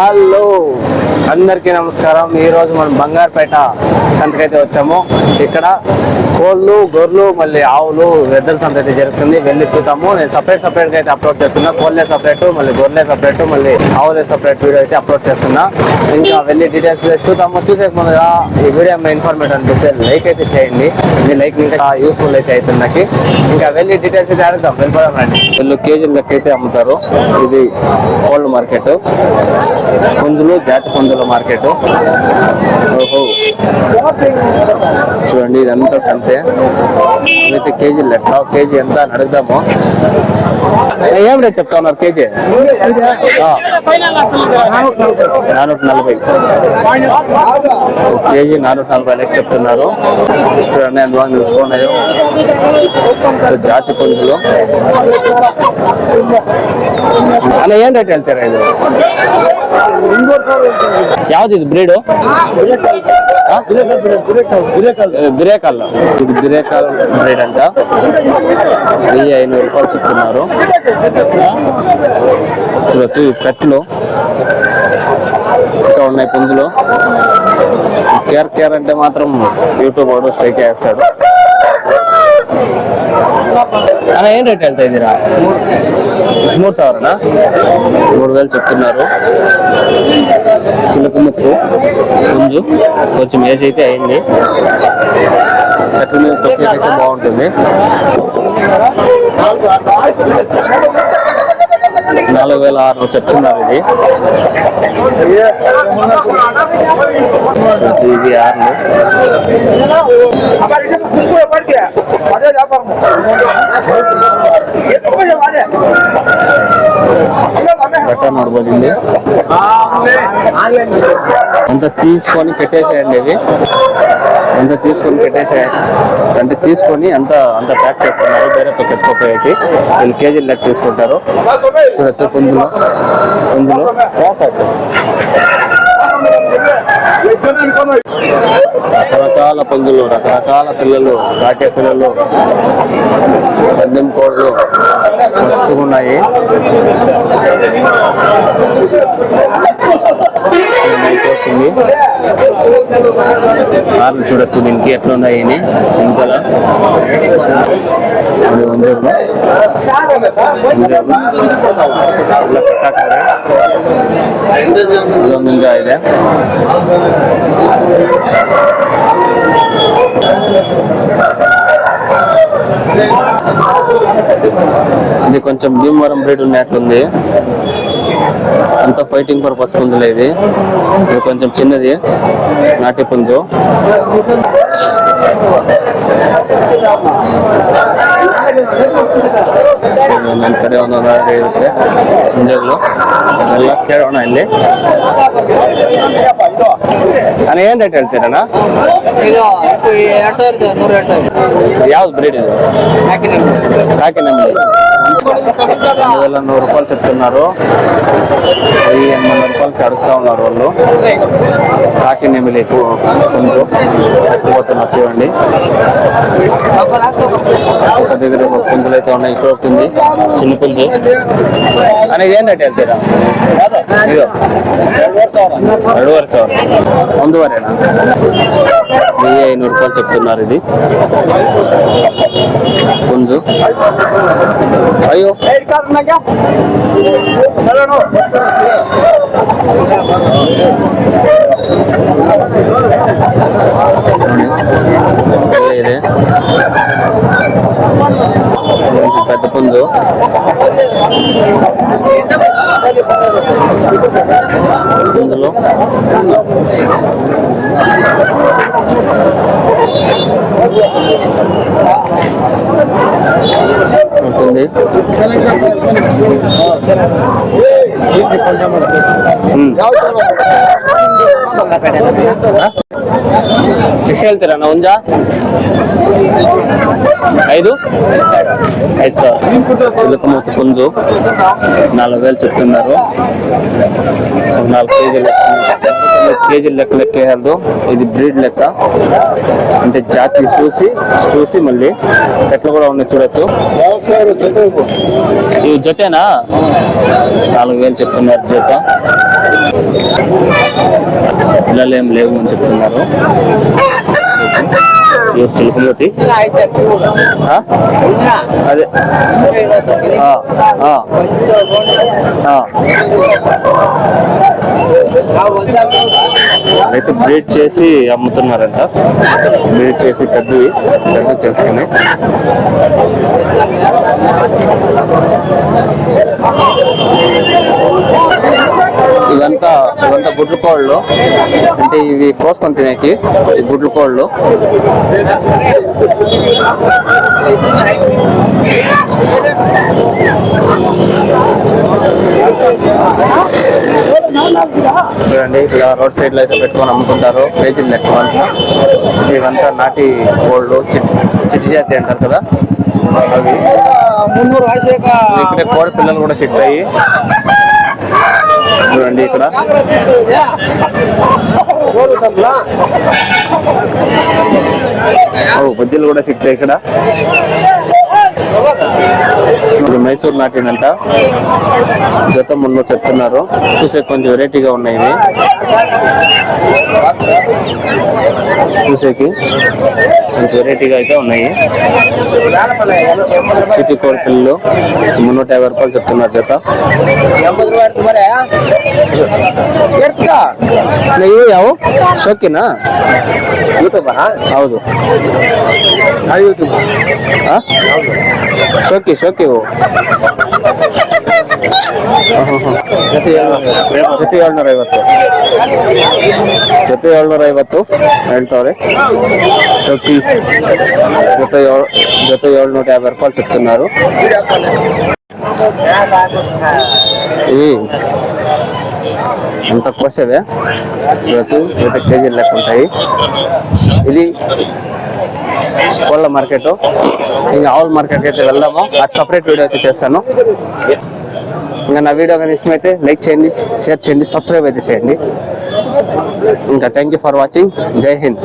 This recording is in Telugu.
హలో. అందరికీ నమస్కారం. ఈ రోజు మనం బంగారుపేట సంతకైతే వచ్చాము. ఇక్కడ కోళ్ళు గొర్రెలు మళ్ళీ ఆవులు వెదర్స్ అంత అయితే జరుగుతుంది. వెళ్ళి చూద్దాము. నేను సపరేట్ సపరేట్గా అయితే అప్లోడ్ చేస్తున్నా. కోళ్ళే సపరేట్ మళ్ళీ గొర్రెలే సపరేట్ మళ్ళీ ఆవులే సపరేట్ వీడియో అయితే అప్లోడ్ చేస్తున్నా. ఇంకా వెళ్ళి డీటెయిల్స్ చూద్దాము. చూసే ముందుగా ఈ వీడియో ఇన్ఫర్మేట్ అనిపిస్తే లైక్ అయితే చేయండి. మీ లైక్ ఇంకా యూస్ఫుల్ అయితే అవుతుంది నాకు. ఇంకా వెళ్ళి డీటెయిల్స్ అయితే అడుగుదాం. వెళ్ళిపోదాం రండి. వీళ్ళు కేజీల లెక్క అయితే అమ్ముతారు. ఇది కోల్డ్ మార్కెట్ పుంజులు జాతి పుంజుల మార్కెట్ ఓహో. చూడండి ఇదంతా సంత అయితే కేజీ లెక్క కేజీ ఎంత అని అడుగుదాము ఏం రేట్ చెప్తా ఉన్నారు కేజీ ఆ. నానూట నలభై కేజీ నానూట నలభై లెక్క చెప్తున్నారు చూడండి ఎంత బాగా తెలుసుకున్నాయో జాతి పుంజులు అన్న ఏం రేట్ వెళ్తారా ఇది ಯಾವ್ದು ಇದು ಬ್ರೀಡು ಬಿರೇಕಲ್ ఇది బిరేకాల్ బ్రీడ్ అంట వెయ్యి ఐనూరు రూపాయలు చెప్తున్నారు. చూడొచ్చు కట్లు ఇంకా ఉన్నాయి పుంజులు. కేర్ కేర్ అంటే మాత్రం యూట్యూబ్ వాడు స్ట్రైక్ చేస్తాడు. అలా ఏం రేట్ వెళ్తాయి ఇదిరా మూడు సవర్నా? మూడు వేలు చెప్తున్నారు. చిలుక ముక్కు పుంజు కొంచెం ఏజ్ అయితే అయింది. అయితే బాగుంటుంది. నాలుగు వేల ఆరు చెప్తున్నారు ఇది. ఇది ఆరులు. అదే అంత తీసుకొని పెట్టేసేయండి ఇవి. ఎంత తీసుకొని పెట్టేసే అంటే తీసుకొని అంత అంత ప్యాక్ చేస్తున్నారు? డైరెక్ట్ పెట్టుకోపోయేకి వీళ్ళు కేజీలు లెక్క తీసుకుంటారు. చూడొచ్చు పుంజులు. పుంజులు. రకరకాల పందులు రకరకాల పిల్లలు సాకే పిల్లలు పందెం కోళ్ళు వస్తున్నాయి కార్లు చూడొచ్చు దీనికి ఎట్లా ఉన్నాయి అని ఇంకా ఇది. కొంచెం భీమవరం బ్రేడ్ ఉన్నట్లుంది. అంతా ఫైటింగ్ పర్పస్ పుంజులే ఇది. ఇది కొంచెం చిన్నది. నాటి పుంజు. ನನ್ನ ಕಡೆ ಒಂದೊಂದು ಗಾಡಿ ಇರುತ್ತೆ ಮುಂಜಾಗ್ಲು ಎಲ್ಲ ಕೇಳೋಣ ಇಲ್ಲಿ ಅಣ್ಣ ಏನ್ ರೇಟ್ ಹೇಳ್ತೀರಣ್ಣ ಇದು ಎರಡ್ ಸಾವಿರದ ನೂರ ಎರಡ್ ಸಾವಿರ ಯಾವ್ದು ಬ್ರೀಡ್ ಇದು కాకి నెమ్మది రెండు వేల నూరు రూపాయలు చెప్తున్నారు వెయ్యి ఎనిమిది వందల రూపాయలకి అడుగుతా ఉన్నారు వాళ్ళు కాకి నెమిలి కొంచెం పోతున్నారు చూడండి ఒక దగ్గర ఒక పుంజులు అయితే ఉన్నాయి ఇక్కడ ఒక పుంజి చిన్న పుంజు అనేది ఏం రేట్ వెళ్తారా ఇదో ಎರಡೂವರೆ ಸಾವಿರ ಒಂದೂವರೆನಾ వెయ్యి ఐనూరు రూపాయలు చెప్తున్నారు ఇది పుంజు అయ్యో ಇದೆ కొంచెం పెద్ద పుంజు పుంజులు ఉంటుంది ಹ್ಮ್. ಎಷ್ಟು ಹೇಳ್ತೀರಾ ನಾ ಹುಂಜ ఐదు ఐదు ಸಾವಿರ చిలకమూత పుంజు నాలుగు వేలు చెప్తున్నారు ఒక నాలుగు కేజీలు కేజీల లెక్క లెక్కేయద్దు ఇది బ్రీడ్ లెక్క అంటే జాతి చూసి చూసి మళ్ళీ ఎట్లా కూడా ఉన్నాయి చూడొచ్చు ఇవి జతేనా నాలుగు వేలు చెప్తున్నారు జత పిల్లలు ఏం లేవు అని చెప్తున్నారు. ఇది అదే. అయితే బ్రీడ్ చేసి అమ్ముతున్నారంట. బ్రీడ్ చేసి పెద్దవి పెద్ద చేసుకుని. ఇదంతా ఇవంతా గుడ్లు కోళ్ళు. అంటే ఇవి కోసుకొని తినేకి గుడ్లు కోళ్ళు. చూడండి ఇక్కడ రోడ్ సైడ్లో అయితే పెట్టుకొని అమ్ముతుంటారు పేజీలు లెక్క ఇవంతా నాటి కోళ్ళు చిట్- చిట్టి జాతి అంటారు కదా. అవి. ఇక్కడే కోడి పిల్లలు కూడా చిట్ అయ్యి. చూడండి ఇక్కడ. ఓ బజ్జీలు కూడా చిక్తాయి ఇక్కడ. ఇప్పుడు మైసూర్ నాటినంట జత మున్నూరు చెప్తున్నారు చూసే కొంచెం వెరైటీగా ఉన్నాయి ఇవి చూసేకి కొంచెం వెరైటీగా అయితే ఉన్నాయి సిటీ కోడి పిల్లలు మున్నూట యాభై రూపాయలు చెప్తున్నారు జత ಇವು ಯಾವ ಶೋಕಿನಾ ಯೂಟ್ಯೂಬ್ ಹೌದು ಯೂಟ್ಯೂಬ್ ಶೋಕಿ ಶೋಕಿ ಇವು ಜೊತೆ ಏಳ್ನೂರ ಐವತ್ತು ಜೊತೆ ಏಳ್ನೂರ ಐವತ್ತು ಹೇಳ್ತಾವ್ರೆ ಶೋಕಿ ಜೊತೆ ಏಳ್ ಜೊತೆ ಏಳ್ನೂರ యాభై రూపాయలు చెప్తున్నారు ఇవి ఎంత కోసేవే చూడొచ్చు ఇరవై కేజీలు లెక్క ఉంటాయి ఇది కోళ్ళ మార్కెట్. ఇంకా ఆవుల మార్కెట్కి అయితే వెళ్దాము. అది సపరేట్ వీడియో అయితే చేస్తాను. ఇంకా నా వీడియో కానీ ఇష్టమైతే లైక్ చేయండి షేర్ చేయండి సబ్స్క్రైబ్ అయితే చేయండి. ఇంకా థ్యాంక్ యూ ఫర్ వాచింగ్ జై హింద్